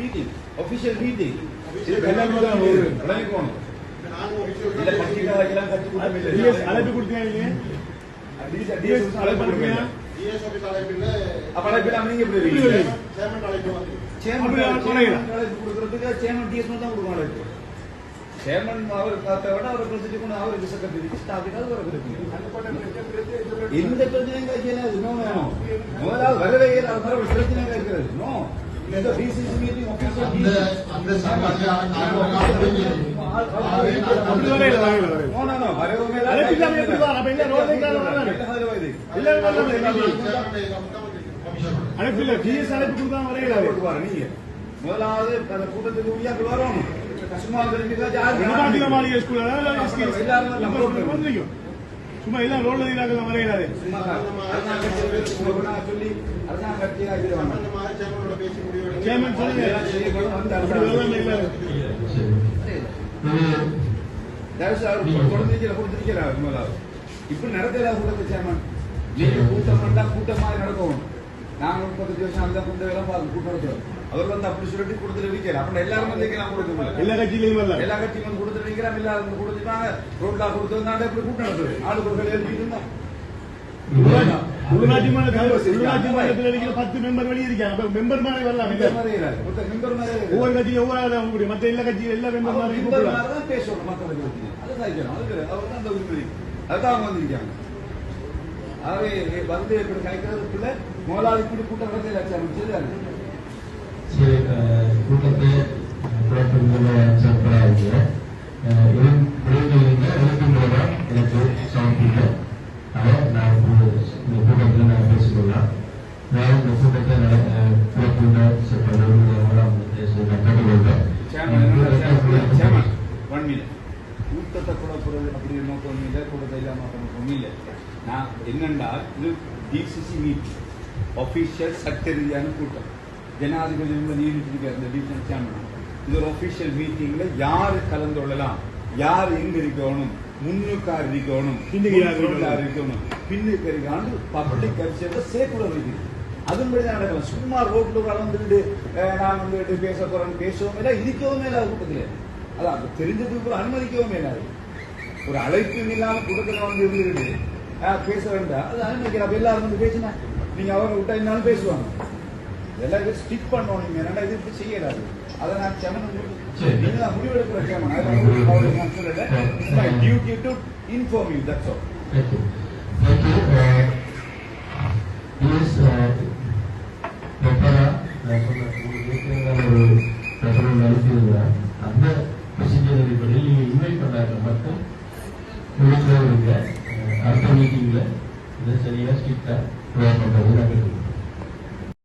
Meeting meeting இது எல்லாருமே தான் வரும். விளங்கிக்கோணும். இல்ல பத்திரிக்கை வைக்கலாம், கட்சி கூட்டம் இல்லை. டிஎஸ் அழைப்பு கொடுத்தீங்க இல்லையா? டிஎஸ் டிஎஸ் அழைப்பு கொடுங்க. கொடுத்தீங்க அப்ப அழைப்பு இல்லாம நீங்க எப்படி? சேர்மன் அப்படி அவர் சேர்மன் குறையல. அழைப்பு. கொடுக்கறதுக்கு சேர்மன் டிஎஸ் தான் கொடுக்கணும் அழைப்பு. சேர்மன் அவர் பார்த்த விட அவர் அது ஒரு முதலாவது வரவே இல்லை ஒரு இருக்கிறது அந்த சம்பந்தம் அப்படி வரையில வரையில நீங்க முதலாவது அந்த கூட்டத்துக்கு உள்ள வரணும் சும்மா மாளிகை ஸ்கூல் எல்லாரும் சும்மா எல்லாம் ரோட்ல நீராக மறையிறாரு சேர்மன் சொல்லுங்க. இப்ப நடக்கல கூட்டத்தை சேமன் நீங்க கூட்டம் பண்ணா கூட்டம் மாதிரி நடக்கும். நாங்க முப்பத்தஞ்சு வருஷம் அந்த கூட்டம் எல்லாம் கூட்டம் நடத்துறோம் அவர் வந்து அப்படி சொல்லிட்டு கொடுத்துட்டு வைக்கல அப்ப எல்லாரும் வந்து கொடுக்க எல்லா கட்சியிலையும் வரல. எல்லா கட்சியும் கொடுத்துட்டு வைக்கிறாங்க எல்லாரும் வந்து கொடுத்துட்டாங்க. ரோட்ல கொடுத்து வந்தாங்க எப்படி கூட்டம் நடத்துது ஆளு கொடுக்கல எழுதிட்டு இருந்தா உள்ளாட்சி இருக்கிற பத்து மெம்பர் வெளியே இருக்காங்க மெம்பர் மாதிரி வரலாம். ஒவ்வொரு கட்சியும் ஒவ்வொரு ஆளா முடியும் மத்த எல்லா கட்சியும் எல்லா மெம்பர் மாதிரி பேசணும் மக்களுக்கு பத்தி. அதுதான் அவங்க வந்திருக்காங்க. ஆகவே வந்து இப்படி கலைக்கிறதுக்குள்ள முதலாளி இப்படி கூட்டம் நடத்தி லட்சம். கூட்டத்தை குழப்பங்களை சேர்க்கிறாங்க இதன் விளைவுகளில் எழுத்து மூலம் எனக்கு சமர்ப்பிக்க அதை நான் இந்த கூட்டத்தில் நான் பேசிக்கொள்ளலாம். நான் இந்த கூட்டத்தை குழப்பங்களை. கூட்டத்தை குழப்புறது நோக்கம் இல்லை. கூட்டத்தை நோக்கம் இல்லை. நான் என்னன்னா இது டிசிசி மீட் ஒபிஷியல் சட்ட ரீதியான கூட்டம். ஜனாதிபதி நியமிச்சிருக்கார் இந்த டிவிஷன் சேமன் இது ஒரு ஒபிஷியல் மீட்டிங்ல யாரு கலந்து கொள்ளலாம்? யார் எங்க இருக்கணும்? முன்னுக்கார் இருக்கணும். இருக்கணும்? இருக்கணும். பின்னுக்கு இருக்கான்னு பப்ளிக் கல்ச்சர்ல சேர்க்குள்ள இருக்குது அதன்படி தான் நடக்கலாம் சும்மா ரோட்ல கலந்துட்டு நான் வந்து பேச போறேன் பேசவும் இல்லை இருக்கவும் இல்லை கூட்டத்தில். அதான் தெரிஞ்சதுக்கு கூட அனுமதிக்கவும் இல்லாது ஒரு அழைப்பு இல்லாம கூட்டத்தில் வந்து இருந்துட்டு பேச வேண்டாம். அது அனுமதிக்கிற அப்ப எல்லாரும் வந்து பேசினா நீங்க அவரை விட்டா என்னாலும் பேசுவாங்க. இதெல்லாம் ஸ்டிக் பண்ணணும் நீங்க என்னடா இது இப்படி செய்யறாரு. அதை நான் செமன் சரி. நீங்க முடிவெடுக்கிற செமன் அதை அவருக்கு நான் சொல்லல. Duty to inform you that's all Thank you. Thank you. Uh, yes, uh, நான் தகவல் அனுப்பியிருந்தேன் அந்த ப்ரொசீஜர் அடிப்படையில் நீங்கள் இன்வைட் பண்ணாங்க மட்டும் முடிக்கிறவங்க அடுத்த மீட்டிங்கில் இதை சரியாக ஸ்ட்ரிக்டாக பண்ணுறது நாங்கள்